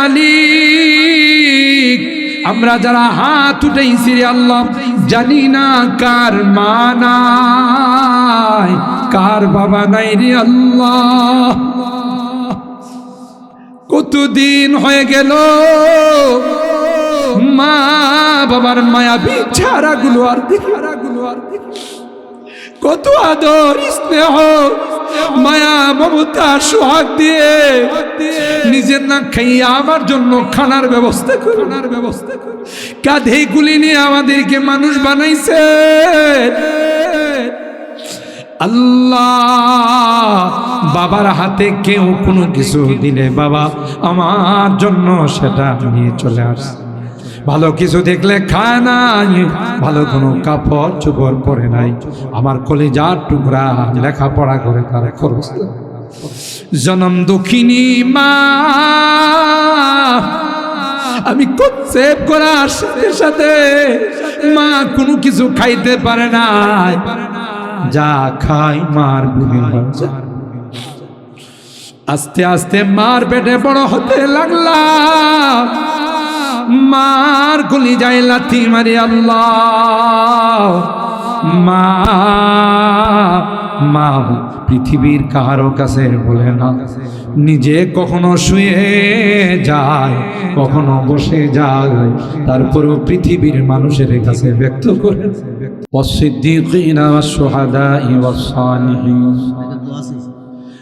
মালিক। আমরা যারা হাত উঠেছি আল্লাহ, জানি না কার মা নাই, কার বাবা নাই রে আল্লাহ। কতদিন হয়ে গেল, মা বাবার মায়া বিছারা গুলো আর দেখারা গুলো আর কত আদর স্নেহ মায়া মমতা সোহাগ দিয়ে নিজের না খাইয়া আমার জন্য খানার ব্যবস্থা খানার ব্যবস্থা কাঁধে গুলি নিয়ে আমাদেরকে মানুষ বানাইছে। আল্লাহ বাবার হাতে কেউ কোনো কিছু দিলে বাবা আমার জন্য সেটা নিয়ে চলে আসে ভালো কিছু দেখলে খায় নাই। ভালো কোনো কাপড় চোপড় পরে নাই। আমার কলেজার টুকরা লেখাপড়া করে তারা খরচ। জনম দুঃখিনী মা। আমি কনসেপ করার সাথে সাথে। মা কোনো কিছু খাইতে পারে না যা খাই মার আস্তে আস্তে মার পেটে বড় হতে লাগলাম। মার গুলি যায় লাথি মারে আল্লাহ। মা মা, পৃথিবীর কারও কাছে বলে না। নিজে কখনো শুয়ে যায়, কখনো বসে যায়। তারপরেও পৃথিবীর মানুষের কাছে ব্যক্ত করে। অসিদ্ধি কিনা সোহাদা ইসানি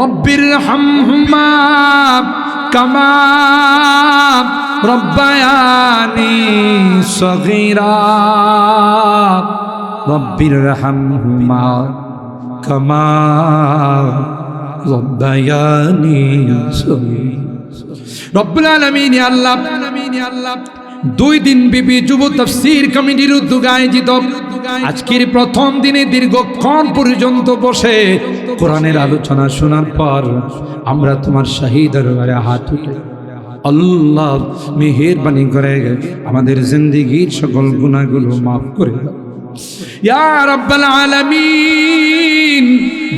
রব্বির হামহুমা কামা রব্বায়ানি সগীরা। রব্বির হামহুমা কামা রব্বায়ানি সগিরা। রব্বুল আলামিন আল্লাহ আলামিন আল্লাহ। দুই দিন বিবি যুব তফসির কমিটির উদ্যোগে আয়োজিত। আজকের প্রথম দিনে দীর্ঘক্ষণ পর্যন্ত বসে কোরআনের আলোচনা শোনার পর আমরা তোমার শাহী দরবারে হাত উঠে। আল্লাহ মেহেরবানি করে আমাদের জিন্দিগির সকল গুণাগুলো মাফ করে দাও।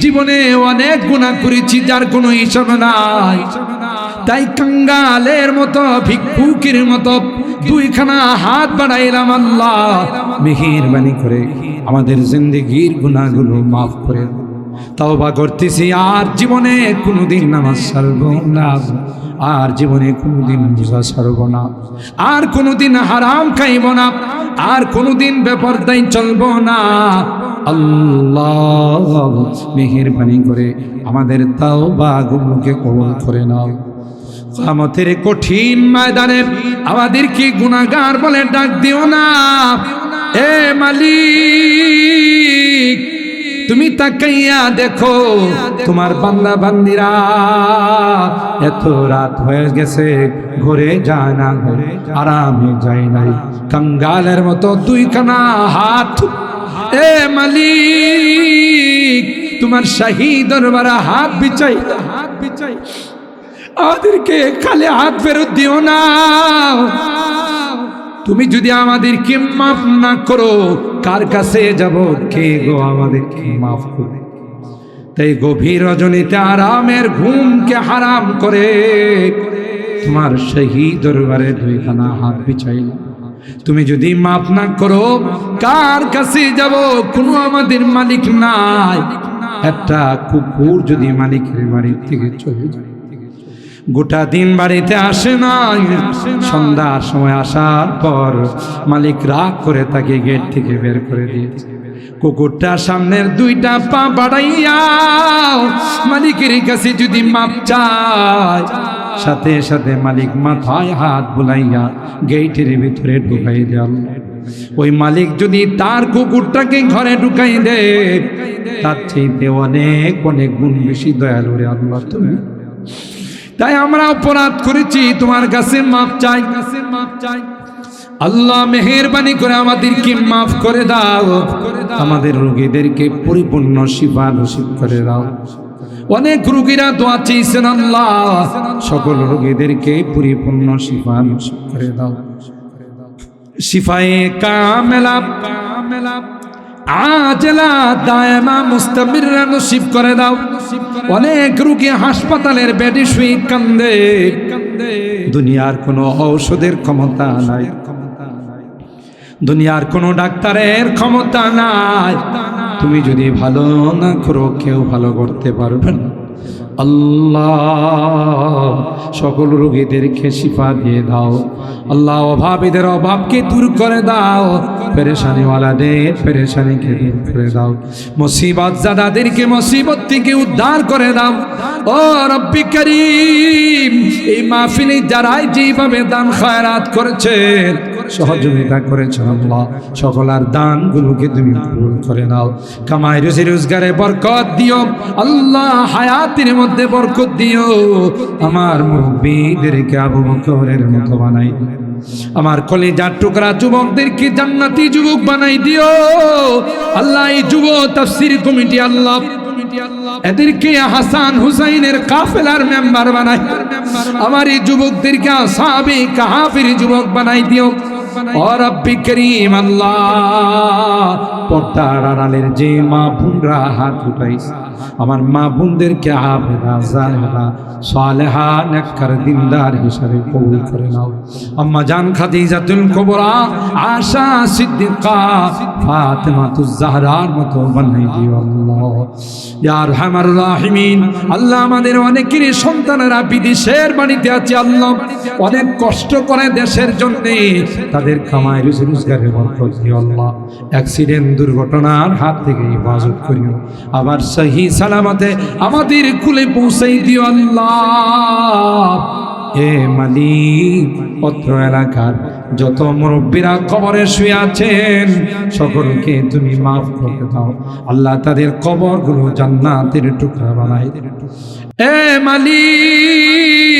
জীবনে অনেক গুনাহ করেছি, যার কোনো হিসাব নাই। তাই কাঙ্গালের মতো, ভিক্ষুকের মতো দুইখানা হাত বাড়াইলাম আল্লাহ। মেহেরবানি করে আমাদের জিন্দগির গুণাগুলো মাফ করে। তওবা করতেছি, আর জীবনে কোনোদিন নামাজ ছাড়ব না। আর জীবনে কোনোদিন রোজা ছাড়ব না। আর কোনোদিন হারাম খাইব না। আর কোনোদিন বেপরদাই চলব না। আল্লাহ, মেহেরবানি করে আমাদের তাওবা গুলোকে কবল করে নাও। কামতের কঠিন ময়দানে আমাদেরকে গুনাহগার বলে ডাক দিও না। এ মালিক, তুমি তাকাইয়া দেখো, তোমার বান্দা বান্দিরা এত রাত হয়ে গেছে, ঘরে যায় না, ঘরে আরামে যায় নাই। কাঙ্গালের মতো দুইখানা হাত। এ মালিক, তোমার শাহী দরবারে হাত বিছাই হাত বিছাই আমাদেরকে খালি হাত ফেরত দিও না। তুমি যদি আমাদেরকে মাফ না করো, কার কাছে যাব? কে গো আমাদেরকে মাফ করে? তাই গভীর রজনীতে আরামের ঘুমকে হারাম করে তোমার সেই দরবারে দুইখানা হাত বিছাইল। তুমি যদি মাফ না করো, কার কাছে যাব? কোনো আমাদের মালিক নাই। একটা কুকুর যদি মালিকের বাড়ির থেকে চলে যায়। গোটা দিন বাড়িতে আসে না সন্ধ্যার সময় আসার পর মালিক রাগ করে তাকে গেট থেকে বের করে দিয়েছে। কুকুরটা সামনের দুইটা পা বাড়াইয়া মালিকের কাছে যদি মাপ চায় সাথে সাথে মালিক মাথায় হাত বুলাইয়া গেটের ভিতরে ঢুকাই দেন। ওই মালিক যদি তার কুকুরটাকে ঘরে ঢুকাই দে তার চাইতে অনেক অনেক গুণ বেশি দয়ালু রে আল্লাহ তুমি। তাই আমরা অপরাধ করেছি, তোমার কাছে মাপ চাই। কাছে মাপ চাই আল্লাহ মেহেরবানি করে আমাদেরকে মাফ করে দাও। আমাদের রোগীদেরকে পরিপূর্ণ শিফা নসিব করে দাও। অনেক রোগীরা দোয়া চেয়েছেন আল্লাহ, সকল রোগীদেরকে পরিপূর্ণ শিফা নসিব করে দাও। শিফায়ে কামেলা কামেলা, আজলা, দায়মা, মুস্তামিররা নসিব করে দাও। অনেক রুগী হাসপাতালের বেডে শুয়ে কান্দে। দুনিয়ার কোনো ঔষধের ক্ষমতা নাই। দুনিয়ার কোনো ডাক্তারের ক্ষমতা নাই। তুমি যদি ভালো না করো, কেউ ভালো করতে পারবে না। আল্লাহ, সকল রোগীদেরকে শিফা দিয়ে দাও। আল্লাহ অভাবীদের অভাবকে দূর করে দাও। পেরেশানিওয়ালাদের পেরেশানিকে দূর করে দাও। মুসিবত জাদাদেরকে, মুসিবত থেকে উদ্ধার করে দাও। ও রব্বি করিম, এই মাহফিলে যারাই যেভাবে দান খায়রাত করেছেন সহযোগিতা করেছেন আল্লাহ। সকলার দানগুলোকে তুমি কবুল করে নাও। কামাই রুজি রোজগারে বরকত দিও। আল্লাহ হায়াতের মধ্যে বরকত দিও। আমার মুরব্বীদেরকে আবু বকরের মতো বানাই। আমার কলেজার টুকরা যুবকদেরকে জান্নাতি যুবক বানাই দিও। আল্লাহ, এই যুব তাফসির কমিটি আল্লাহ। এদেরকে হাসান হুসাইনের কাফেলার মেম্বার বানাই। আমার এই যুবকদেরকে আসাবে কাহাফির যুবক বানাই দিও। ও যে আমার মা বোনদেরকে আবেদা হিসাবে কবুল করে নাও। আম্মা জান খাদিজাতুল কুবরা, আশা সিদ্দিকা, ফাতেমাতুজ জাহরার মতো বানাই দিও আল্লাহ। ইয়া আরহামার রাহিমিন, আল্লাহ আমাদের অনেকেরই সন্তানেরা আল্লাহ অনেক কষ্ট করে দেশের জন্য তাদের কামাই রুজি রোজগারের বরকত অ্যাক্সিডেন্ট দুর্ঘটনার হাত থেকে হেফাজত করিও। আবার সহি সালামতে আমাদের কুলে পৌঁছাই দিও আল্লাহ। হে মালিক, অত্র এলাকার যত মুরব্বীরা কবরে শুয়ে আছেন, সকলকে তুমি মাফ করে দাও। আল্লাহ তাদের কবরগুলো জান্নাতের টুকরা বানাই এ মালিক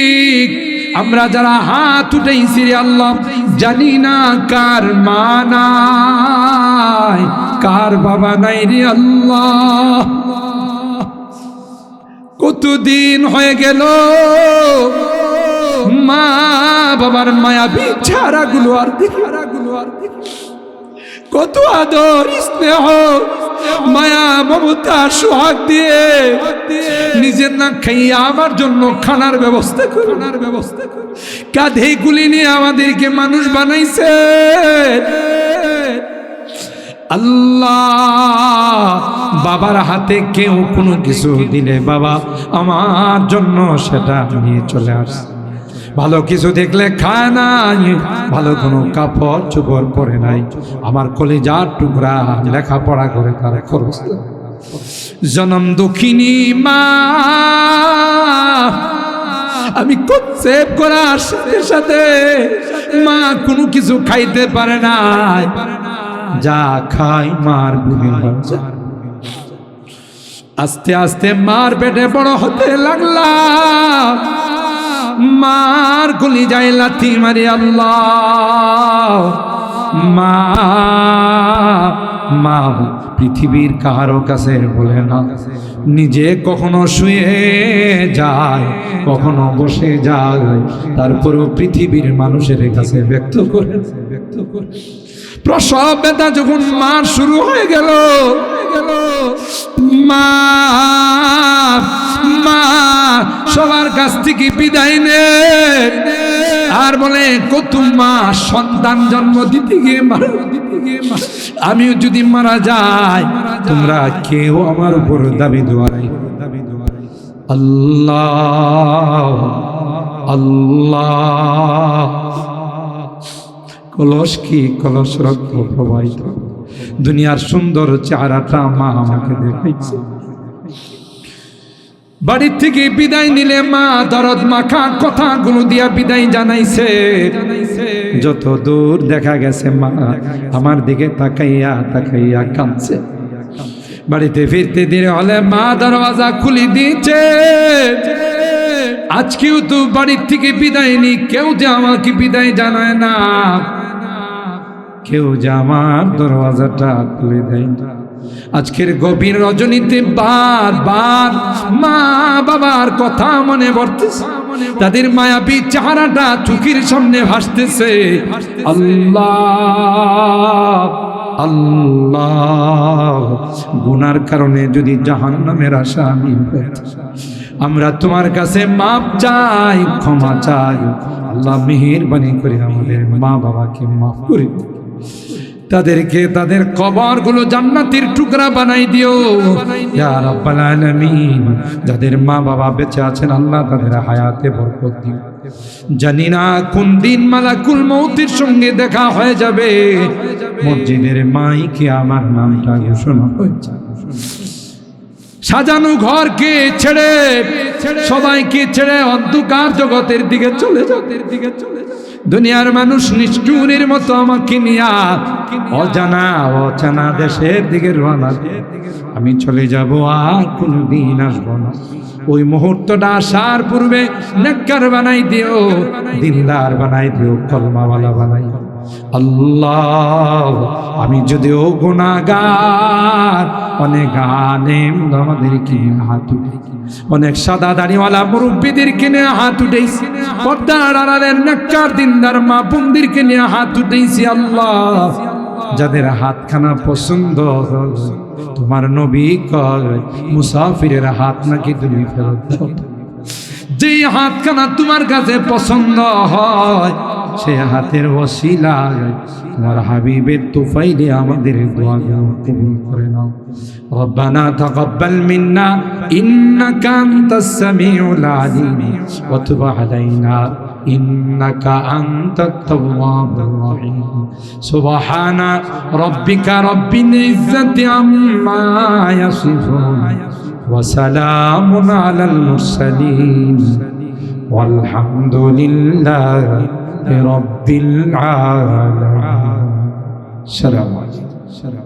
আমরা যারা হাত উঠেছি আল্লাহ, জানি না কার মা নাই, কার বাবা নাই রে আল্লাহ। কতদিন হয়ে গেল, মা বাবার মায়া বিছারা গুলো আরগুলো আর কত আদর স্নেহ মায়া মমতা সোহাগ দিয়ে নিজের না খাইয়া আমার জন্য খানার ব্যবস্থা খানার ব্যবস্থা কাঁধে গুলি নিয়ে আমাদেরকে মানুষ বানাইছে। আল্লাহ বাবার হাতে কেউ কোনো কিছু দিলে বাবা আমার জন্য সেটা নিয়ে চলে আসে ভালো কিছু দেখলে খায় নাই, ভালো কোনো কাপড় চোপড় পরে নাই। আমার কলেজার টুকরা লেখাপড়া করে তারা খরচ জনম দুঃখিনী মা, আমি কনসেপ্ট করার সাথে সাথে মা কোনো কিছু খাইতে পারে না যা খাই মার আস্তে আস্তে মার পেটে বড় হতে লাগলাম। মার গুলি যায় লাথি মারি আল্লাহ। মা মা পৃথিবীর কারও কাছে বলে না। নিজে কখনো শুয়ে যায়, কখনো বসে যায়, তারপরেও পৃথিবীর মানুষের কাছে ব্যক্ত করে ব্যক্ত করে প্রসব বেদা যখন মার শুরু হয়ে গেল গেল মা মা, সবার কাছ থেকে বিদায় নে আর বলে কত মা, সন্তান জন্ম দিতে গিয়ে মারা দিতে গিয়ে। আমিও যদি মারা যাই, তোমরা কেউ আমার উপর দাবি দোয়াই দাবি দোয়াই আল্লাহ আল্লাহ কলস কি কলস রক্ত প্রবাহিত? দুনিয়ার সুন্দর চেহারাটা মা আমাকে দেখাইছে। বাড়ির থেকে বিদায় নিলে মা দরদ মাখা কথাগুলো দিয়া বিদায় জানাইছে। যত দূর দেখা গেছে মা, আমার দিকে তাকাইয়া তাকাইয়া কাঁদছে। বাড়িতে ফিরতে দিলে হলে মা দরওয়াজা খুলি দিয়েছে। আজকেও তো বাড়ির থেকে বিদায় নি, কেউ যে আমাকে বিদায় জানায় না। কেউ যে আমার দরওয়াজাটা খুলে দেয় না। আজকের গভীর রজনীতে বার বার মা বাবার কথা মনে পড়তেছে। তাদের মায়াবী চেহারাটা চুকির সামনে ভাসতেছে। আল্লাহ আল্লাহ, গুনার কারণে যদি জাহান্নামের আশা আমি আমরা তোমার কাছে মাপ চাই, ক্ষমা চাই। আল্লাহ মেহেরবানি করে আমাদের মা বাবাকে মাফ করে। তাদেরকে তাদের কবরগুলো জান্নাতের টুকরা বানাই দিও। যাদের মা বাবা বেঁচে আছেন, আল্লাহ তাদের হায়াতে বরকত দিও। জানি না কোন দিন মালাকুল মৌতের সঙ্গে দেখা হয়ে যাবে। মসজিদের মাইকে আমার নামটা ঘোষণা হয়েছে সাজানো ঘরকে ছেড়ে সবাইকে ছেড়ে অন্ধকার জগতের দিকে চলে যাতের দিকে চলে যাও। দুনিয়ার মানুষ নিষ্ঠুরের মতো আমাকে নিয়া অজানা অচানা দেশের দিকে রওনা। আমি চলে যাব আর কোনোদিন আসব না ওই মুহূর্তটা আসার পূর্বে নেককার বানাই দিও, দিনদার বানাই দিও, কলমাওয়ালা বানাই। আল্লাহ, আমি যদিও গুণাগার, অনেক আনেম আমাদের কিনে হাত উঠে অনেক সাদা দাড়িওয়ালা মুরব্বীদের কিনে হাত উঠেছি পর্দার আড়ালের নেককার দিনদার মা বোনদেরকে নিয়ে হাত উঠেছি আল্লাহ। যাদের হাতখানা পছন্দ, তোমার নবী কয়, মুসাফিরের হাত নাকি তুমি ফেরত যে হাতখানা তোমার কাছে পছন্দ হয় সে হাতের ওসিলায় তোমার হাবিবের তুফাইলে আমাদের দোয়া কবুল করে নাও ربنا تقبل منا إنك أنت السميع العليم وتب علينا إنك أنت التواب الرحيم سبحان ربك رب العزة عما يصفون وسلام على المرسلين والحمد لله رب العالمين السلام عليكم